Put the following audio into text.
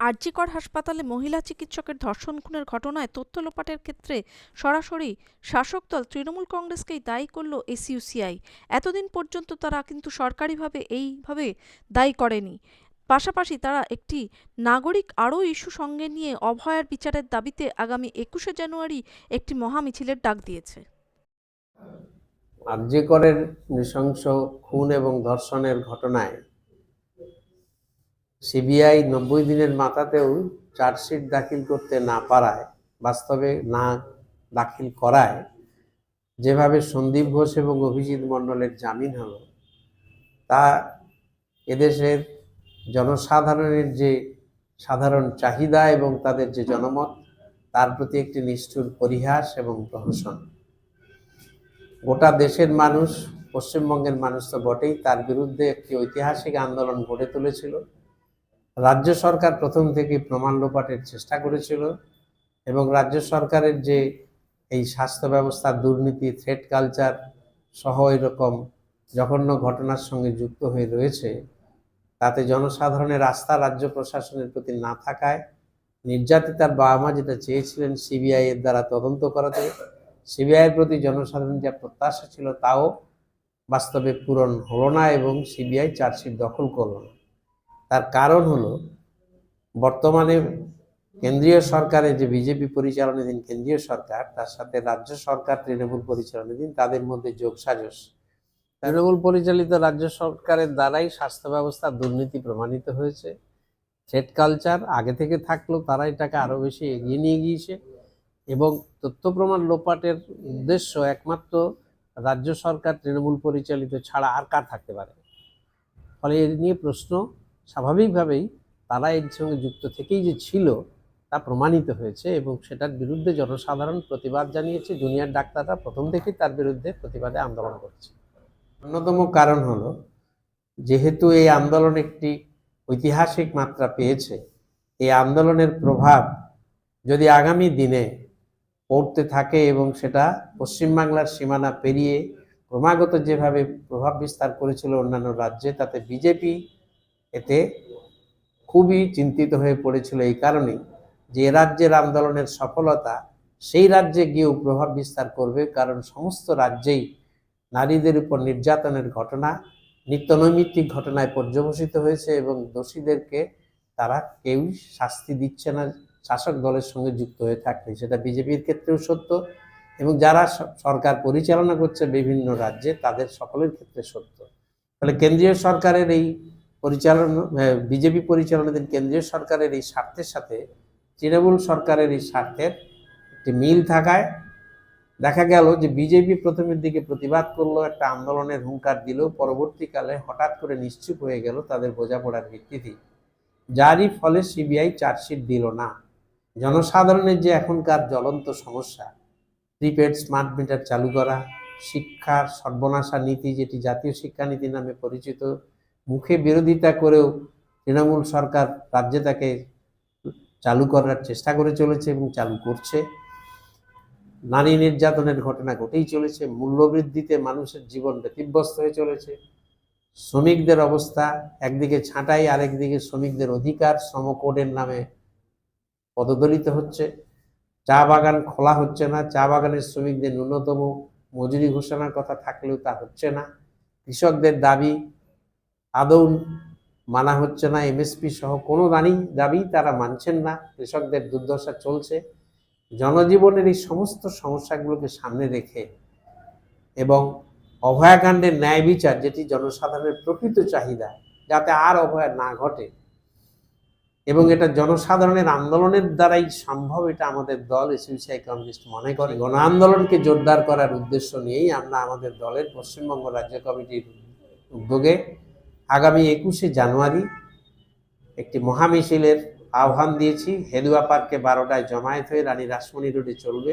আরজিকর হাসপাতালে মহিলা চিকিৎসকের ধর্ষণ খুনের ঘটনায় তথ্য লোপাটের ক্ষেত্রে সরাসরি শাসক দল তৃণমূল কংগ্রেসকেই দায়ী করল এসইউসিআই। এতদিন পর্যন্ত তারা কিন্তু সরকারিভাবে এইভাবে দায়ী করেনি। পাশাপাশি তারা একটি নাগরিক আরও ইস্যু সঙ্গে নিয়ে অভয়ার বিচারের দাবিতে আগামী একুশে জানুয়ারি একটি মহামিছিলের ডাক দিয়েছে। আর্যকরের নৃশংস খুন এবং ধর্ষণের ঘটনায় সিবিআই নব্বই দিনের মাথাতেও চার্জশিট দাখিল করতে না পারায়, বাস্তবে না দাখিল করায়, যেভাবে সন্দীপ ঘোষ এবং অভিজিৎ মণ্ডলের জামিন হলো, তা এদেশের জনসাধারণের যে সাধারণ চাহিদা এবং তাদের যে জনমত, তার প্রতি একটি নিষ্ঠুর পরিহাস এবং প্রহসন। গোটা দেশের মানুষ, পশ্চিমবঙ্গের মানুষ তো বটেই, তার বিরুদ্ধে একটি ঐতিহাসিক আন্দোলন গড়ে তুলেছিল। রাজ্য সরকার প্রথম থেকে প্রমাণ লোপাটের চেষ্টা করেছিল এবং রাজ্য সরকারের যে এই স্বাস্থ্য ব্যবস্থার দুর্নীতি থ্রেড কালচার সহ এরকম জঘন্য ঘটনার সঙ্গে যুক্ত হয়ে রয়েছে, তাতে জনসাধারণের আস্থা রাজ্য প্রশাসনের প্রতি না থাকায় নির্যাতিতার বাবা মা যেটা চেয়েছিলেন সিবিআই এর দ্বারা তদন্ত করাতে সিবিআইয়ের প্রতি জনসাধারণ যা প্রত্যাশা ছিল তাও বাস্তবে পূরণ হলো না এবং সিবিআই চার্জশিট দখল করল না। তার কারণ হলো, বর্তমানে কেন্দ্রীয় সরকারের যে বিজেপি পরিচালনাধীন কেন্দ্রীয় সরকার, তার সাথে রাজ্য সরকার, তৃণমূল পরিচালনাধীন তাদের মধ্যে যোগসাজশ তৃণমূল পরিচালিত রাজ্য সরকারের দ্বারাই স্বাস্থ্য ব্যবস্থা দুর্নীতি প্রমাণিত হয়েছে। থ্রেড কালচার আগে থেকে থাকলেও তারা এটাকে আরও বেশি এগিয়ে নিয়ে গিয়েছে এবং তথ্য প্রমাণ লোপাটের উদ্দেশ্য একমাত্র রাজ্য সরকার তৃণমূল পরিচালিত ছাড়া আর কার থাকতে পারে? ফলে এর নিয়ে প্রশ্ন স্বাভাবিকভাবেই তারা এর সঙ্গে যুক্ত থেকেই যে ছিল তা প্রমাণিত হয়েছে এবং সেটার বিরুদ্ধে জনসাধারণ প্রতিবাদ জানিয়েছে। জুনিয়র ডাক্তাররা প্রথম থেকেই তার বিরুদ্ধে প্রতিবাদে আন্দোলন করছে। অন্যতম কারণ হলো, যেহেতু এই আন্দোলন একটি ঐতিহাসিক মাত্রা পেয়েছে, এই আন্দোলনের প্রভাব যদি আগামী দিনে পড়তে থাকে এবং সেটা পশ্চিমবাংলার সীমানা পেরিয়ে ক্রমাগত যেভাবে প্রভাব বিস্তার করেছিল অন্যান্য রাজ্যে, তাতে বিজেপি এতে খুবই চিন্তিত হয়ে পড়েছিল এই কারণেই যে রাজ্যের আন্দোলনের সফলতা সেই রাজ্যে গিয়েও প্রভাব বিস্তার করবে, কারণ সমস্ত রাজ্যেই নারীদের উপর নির্যাতনের ঘটনা, নিত্যনৈমিত্তিক ঘটনায় পর্যবসিত হয়েছে এবং দোষীদেরকে তারা কেউই শাস্তি দিচ্ছে না, শাসক দলের সঙ্গে যুক্ত হয়ে থাকলে। সেটা বিজেপির ক্ষেত্রেও সত্য এবং যারা সরকার পরিচালনা করছে বিভিন্ন রাজ্যে, তাদের সকলের ক্ষেত্রে সত্য। ফলে কেন্দ্রীয় সরকারের এই পরিচালনা বিজেপি পরিচালনাধীন কেন্দ্রীয় সরকারের এই স্বার্থের সাথে, তৃণমূল সরকারের এই স্বার্থের একটি মিল থাকায় দেখা গেল যে বিজেপি প্রথমের দিকে প্রতিবাদ করল, একটা আন্দোলনের হুঙ্কার দিল, পরবর্তীকালে হঠাৎ করে নিশ্চুপ হয়ে গেল তাদের বোঝাপড়ার ভিত্তিতে। যারই ফলে সিবিআই চার্জশিট দিল না। জনসাধারণের যে এখনকার জ্বলন্ত সমস্যা, প্রিপেড স্মার্ট মিটার চালু করা, শিক্ষার সর্বনাশা নীতি, যেটি জাতীয় শিক্ষানীতি নামে পরিচিত মুখে বিরোধিতা করেও তৃণমূল সরকার রাজ্যে তাকে চালু করার চেষ্টা করে চলেছে এবং চালু করছে। নারী নির্যাতনের ঘটনা ঘটেই চলেছে, মূল্যবৃদ্ধিতে মানুষের জীবন ব্যতিব্যস্ত হয়ে চলেছে। শ্রমিকদের অবস্থা, একদিকে ছাঁটাই, আরেকদিকে শ্রমিকদের অধিকার শ্রম কোডের নামে পদদলিত হচ্ছে। চা বাগান খোলা হচ্ছে না, চা বাগানের শ্রমিকদের ন্যূনতম মজুরি ঘোষণার কথা থাকলেও তা হচ্ছে না। কৃষকদের দাবি আদৌ মানা হচ্ছে না এমএসপি সহ কোনো দানি দাবি তারা মানছেন না, কৃষকদের দুর্দশা চলছে। জনজীবনের এই সমস্ত সমস্যাগুলোকে সামনে রেখে এবং অভয়াকাণ্ডের ন্যায় বিচার, যেটি জনসাধারণের প্রকৃত চাহিদা, যাতে আর অভয়া না ঘটে। এবং এটা জনসাধারণের আন্দোলনের দ্বারাই সম্ভব, এটা আমাদের দল এসইউসিআই কমিউনিস্ট মনে করে। গণ আন্দোলনকে জোরদার করার উদ্দেশ্য নিয়েই আমরা আমাদের দলের পশ্চিমবঙ্গ রাজ্য কমিটির উদ্যোগে আগামী একুশে জানুয়ারি একটি মহামিছিলের আহ্বান দিয়েছি। হেদুয়া পার্কে বারোটায় জমায়েত হয়ে রানী রাসমণি রোডে চলবে।